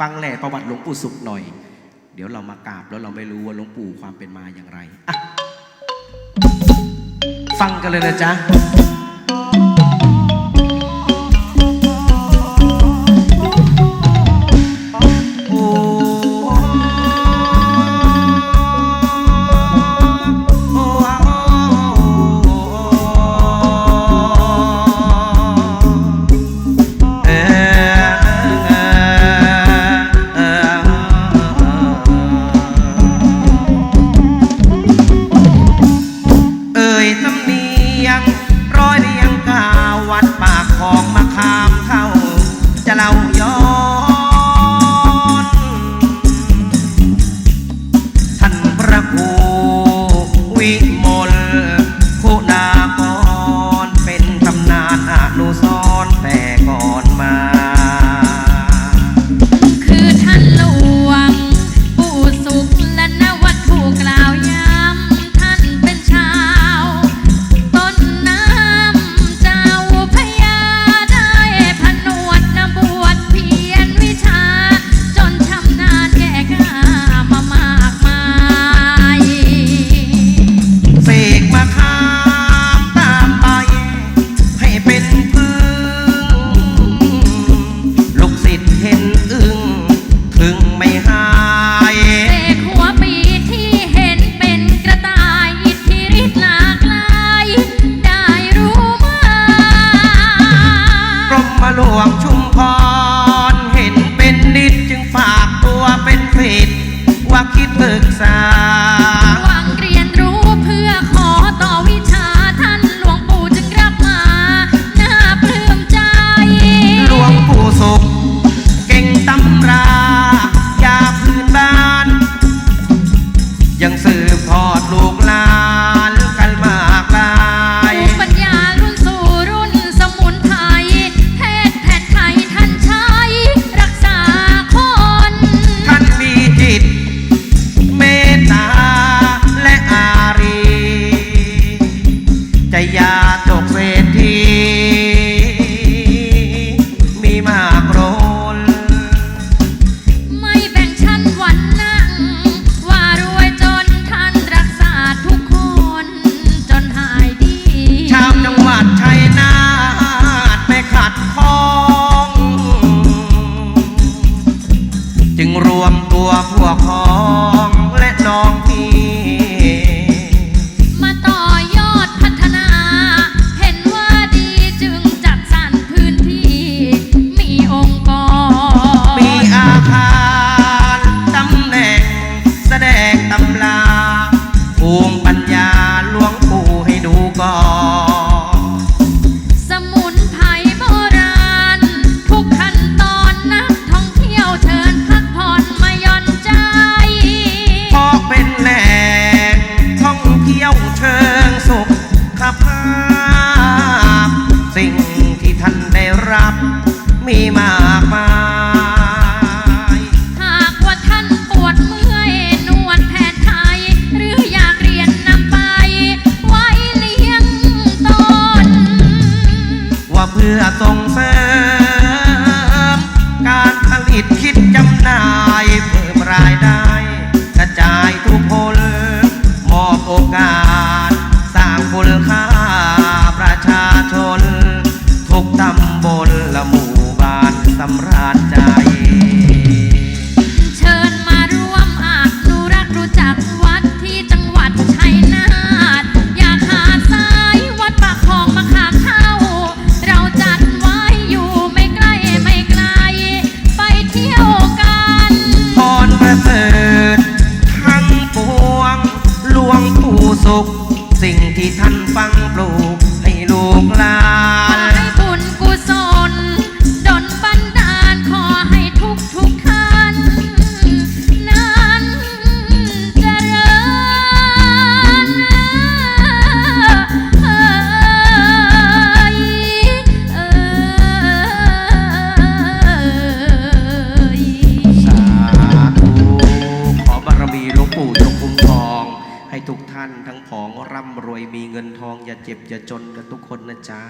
ฟังแหล่ประวัติหลวงปู่สุขหน่อย เดี๋ยวเรามากราบแล้วเราไม่รู้ว่าหลวงปู่ความเป็นมาอย่างไรฟังกันเลยนะจ๊ะ 路上。 หลวงชุม ตัวพวกพ้องและน้องพี่ มาต่อยอดพัฒนา เห็นว่าดีจึงจัดสรรพื้นที่ มีองค์กร มีอาคารตำแหน่ง แสดงตำลาภูมิ สิ่งที่ท่านได้รับมีมากมาย วงผู้สุข สิ่งที่ท่านฟังปลูก ของร่ำรวยมีเงินทอง อย่าเจ็บ อย่าจนกันทุกคนนะจ๊ะ